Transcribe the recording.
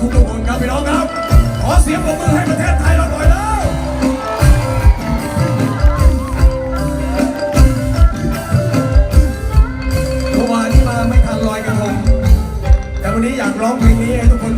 ทุกทุกคนครับพี่น้องครับ ขอเสียงปรบมือให้ประเทศไทยเราหน่อยแล้วเมื่อวานนี้มาไม่ทันลอยกระทงแต่วันนี้อยากร้องเพลงนี้ให้ทุกคน